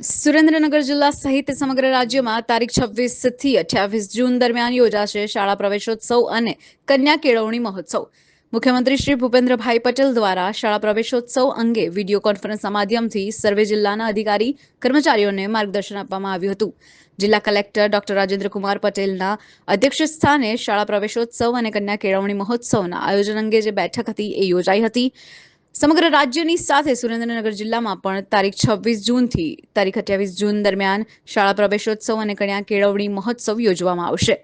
સુરેન્દ્રનગર જિલ્લા સહિત સમગ્ર રાજ્યમાં તારીખ છવ્વીસથી અઠ્યાવીસ જૂન દરમિયાન યોજાશે શાળા પ્રવેશોત્સવ અને કન્યા કેળવણી મહોત્સવ. મુખ્યમંત્રી શ્રી ભૂપેન્દ્રભાઈ પટેલ દ્વારા શાળા પ્રવેશોત્સવ અંગે વીડિયો કોન્ફરન્સના માધ્યમથી સર્વે જિલ્લાના અધિકારી, કર્મચારીઓને માર્ગદર્શન આપવામાં આવ્યું હતું. જિલ્લા કલેક્ટર ડોક્ટર રાજેન્દ્રકુમાર પટેલના અધ્યક્ષ સ્થાને શાળા પ્રવેશોત્સવ અને કન્યા કેળવણી મહોત્સવના આયોજન અંગે જે બેઠક હતી એ યોજાઈ હતી. સમગ્ર રાજ્યની સાથે સુરેન્દ્રનગર જિલ્લામાં પણ તારીખ છવ્વીસ જૂનથી તારીખ અઠ્યાવીસ જૂન દરમિયાન શાળા પ્રવેશોત્સવ અને કન્યા કેળવણી મહોત્સવ યોજવામાં આવશે.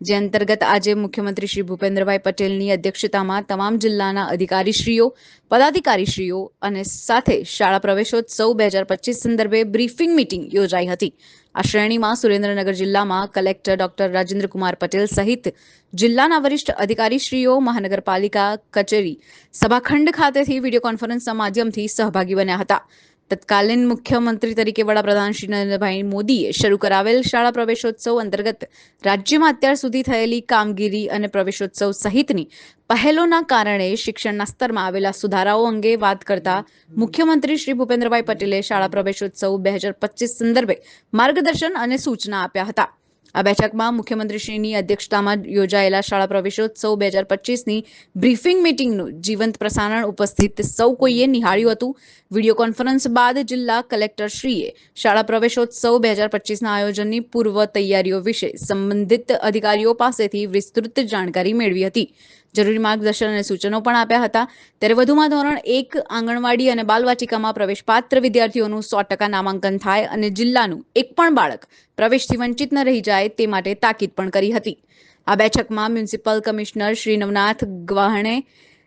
જે અંતર્ગત આજે મુખ્યમંત્રી શ્રી ભૂપેન્દ્રભાઈ પટેલની અધ્યક્ષતામાં તમામ જિલ્લાના અધિકારીશ્રીઓ, પદાધિકારીશ્રીઓ અને સાથે શાળા પ્રવેશોત્સવ બે હજાર પચીસ સંદર્ભે બ્રીફિંગ મીટિંગ યોજાઈ હતી. આ શ્રેણીમાં સુરેન્દ્રનગર જિલ્લામાં કલેક્ટર ડોક્ટર રાજેન્દ્રકુમાર પટેલ સહિત જિલ્લાના વરિષ્ઠ અધિકારીશ્રીઓ, મહાનગરપાલિકા, કચેરી, સભાખંડ ખાતેથી વીડિયો કોન્ફરન્સના માધ્યમથી સહભાગી બન્યા હતા. તત્કાલીન મુખ્યમંત્રી તરીકે વડાપ્રધાન શ્રી નરેન્દ્રભાઈ મોદીએ શરૂ કરાવેલ શાળા પ્રવેશોત્સવ અંતર્ગત રાજ્યમાં અત્યાર સુધી થયેલી કામગીરી અને પ્રવેશોત્સવ સહિતની પહેલોના કારણે શિક્ષણના સ્તરમાં આવેલા સુધારાઓ અંગે વાત કરતા મુખ્યમંત્રી શ્રી ભૂપેન્દ્રભાઈ પટેલે શાળા પ્રવેશોત્સવ બે હજાર પચીસ સંદર્ભે માર્ગદર્શન અને સૂચના આપ્યા હતા. આ બેઠકમાં મુખ્યમંત્રીશ્રીની અધ્યક્ષતામાં યોજાયેલા શાળા પ્રવેશોત્સવ બે હજાર પચીસની બ્રીફિંગ મીટિંગનું જીવંત પ્રસારણ ઉપસ્થિત સૌ કોઈએ નિહાળ્યું હતું. વીડિયો કોન્ફરન્સ બાદ જિલ્લા કલેક્ટરશ્રીએ શાળા પ્રવેશોત્સવ બે હજાર પચીસના આયોજનની પૂર્વ તૈયારીઓ વિશે સંબંધિત અધિકારીઓ પાસેથી વિસ્તૃત જાણકારી મેળવી હતી. જરૂરી માર્ગદર્શન અને સૂચનો પણ આપ્યા હતા. ત્યારે વધુમાં ધોરણ એક આંગણવાડી અને બાલવાટિકામાં પ્રવેશપાત્ર વિદ્યાર્થીઓનું સો ટકા નામાંકન થાય અને જિલ્લાનું એક પણ બાળક પ્રવેશથી વંચિત ન રહી જાય તે માટે તાકીદ પણ કરી હતી. આ બેઠકમાં મ્યુનિસિપલ કમિશનર શ્રી નવનાથ ગવાહણે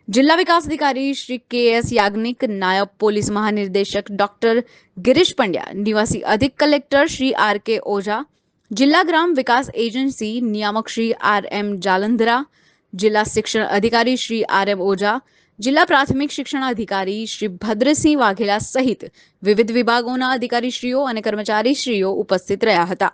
જિલ્લા વિકાસ અધિકારી શ્રી કે એસ યાજ્ઞિક, નાયબ પોલીસ મહાનિર્દેશક ડોક્ટર ગિરીશ પંડ્યા, નિવાસી અધિક collector Shri R K Oza, જિલ્લા ગ્રામ વિકાસ એજન્સી નિયામક શ્રી આર એમ જાલંધરા જિલ્લા શિક્ષણ અધિકારી શ્રી આર એમ ઓઝા, જિલ્લા પ્રાથમિક શિક્ષણ અધિકારી શ્રી ભદ્રસિંહ વાઘેલા સહિત વિવિધ વિભાગોના અધિકારીશ્રીઓ અને કર્મચારીશ્રીઓ ઉપસ્થિત રહ્યા હતા.